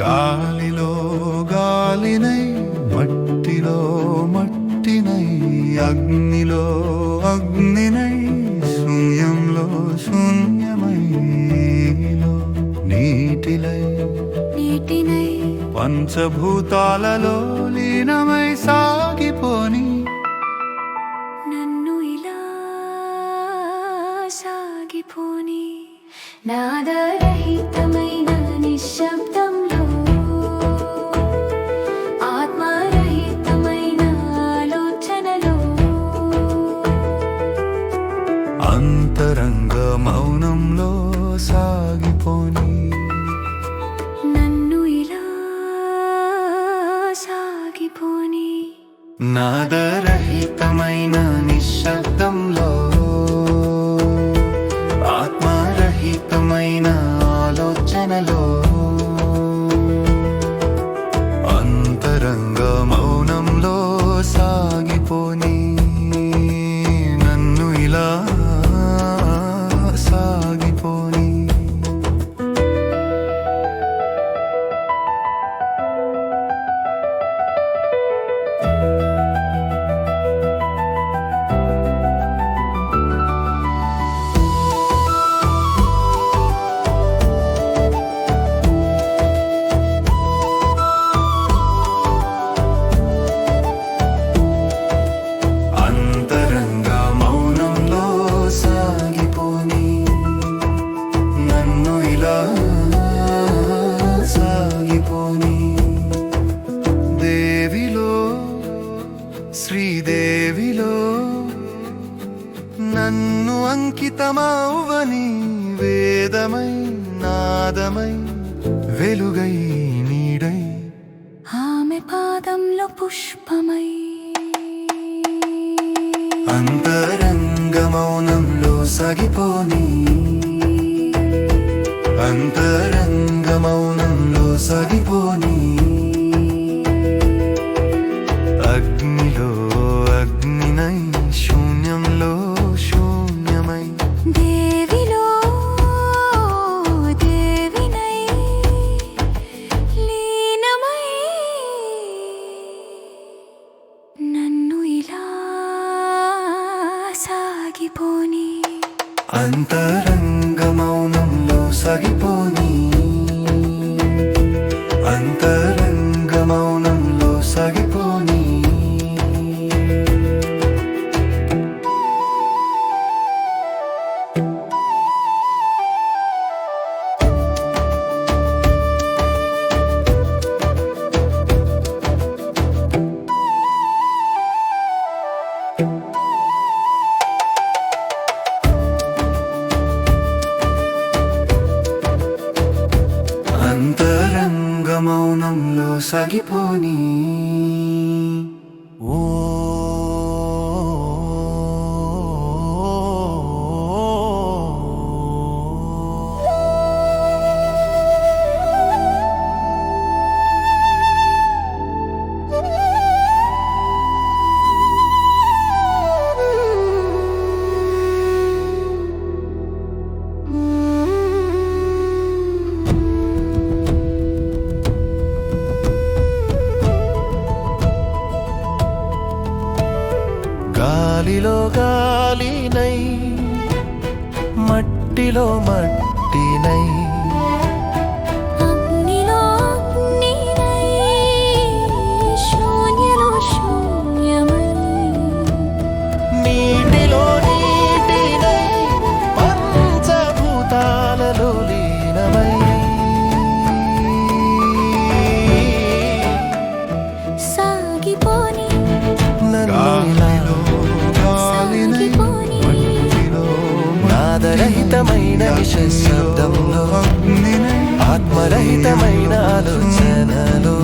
గాలిలో గాలినై మట్టిలో మట్టినై అగ్నిలో అగ్నినై శూన్యంలో శూన్యమైలో నీటిలై. నీటినై. పంచభూతాలలో లీనమై సాగిపోని నన్ను ఇలా సాగిపోనీ నాదరహితమైన నిశ్శబ్దం నన్ను అంకితమవ్వని వేదమై నాదమై వెలుగై నీడై. ఆమె పాదంలో పుష్పమై. అంతరంగ మౌనంలో సాగిపోని. అంతరంగ మౌనంలో సాగిపోని. అంతరంగ మౌనంలో సగిపోనీ. మౌనంలో గాలిలో గాలినై మట్టిలో మట్టినై. నాదరహితమైన నిశ్శబ్దంలో ఆత్మరహితమైన ఆలోచనలో.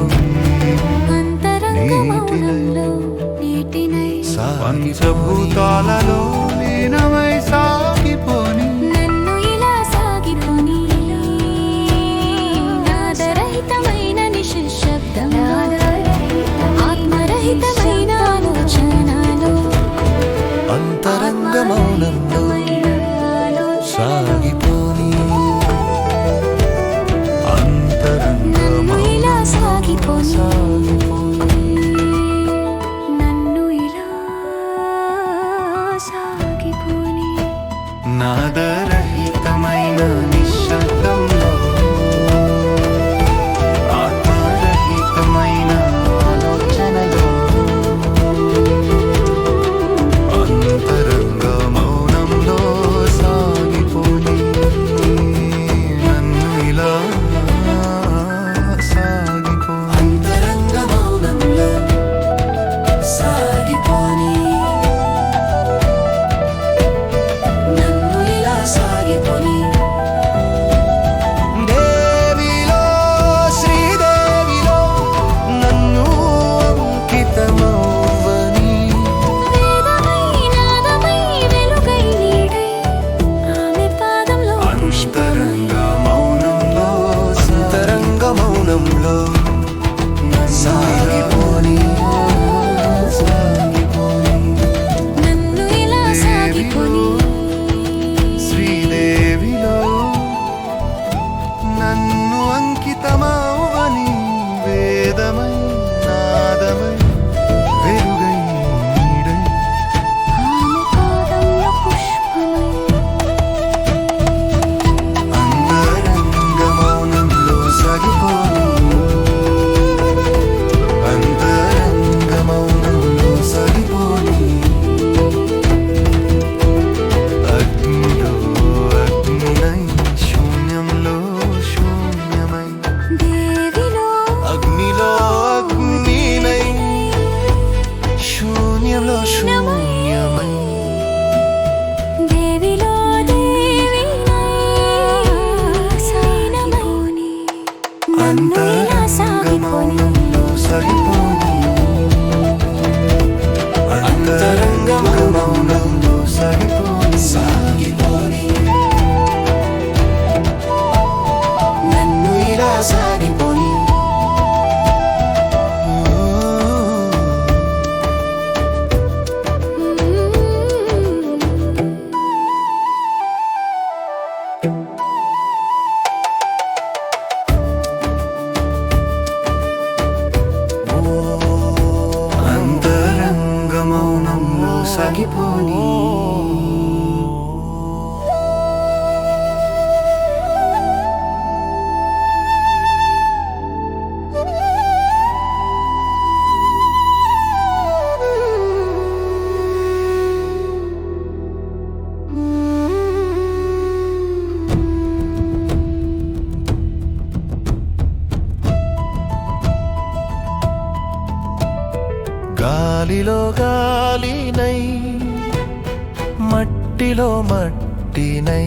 పంచభూతాలలో లీనమై నన్ను ఇలా సాగిపోని సాగిపోని గాలిలో గాలినై మట్టిలో మట్టినై.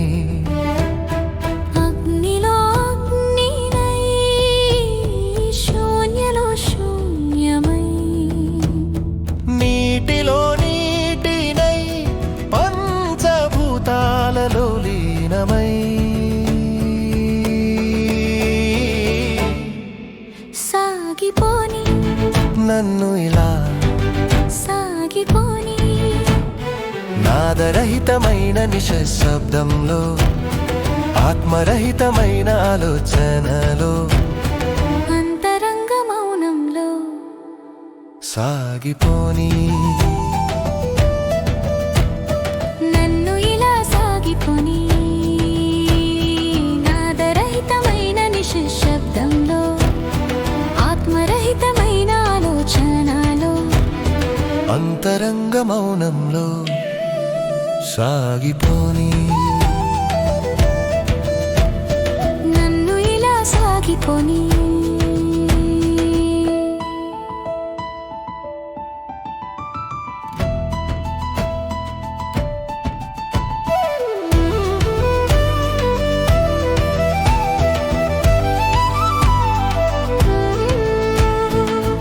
నాదరహితమైన నిశ్శబ్దంలో ఆత్మరహితమైన ఆలోచనలో అంతరంగ మౌనంలో. సాగిపోని. నన్ను ఇలా సాగిపోని. నాదరహితమైన నిశ్శబ్దంలో ఆత్మరహితమైన ఆలోచనలో. అంతరంగ మౌనంలో. సాగిపోని. నన్ను ఇలా సాగిపోని.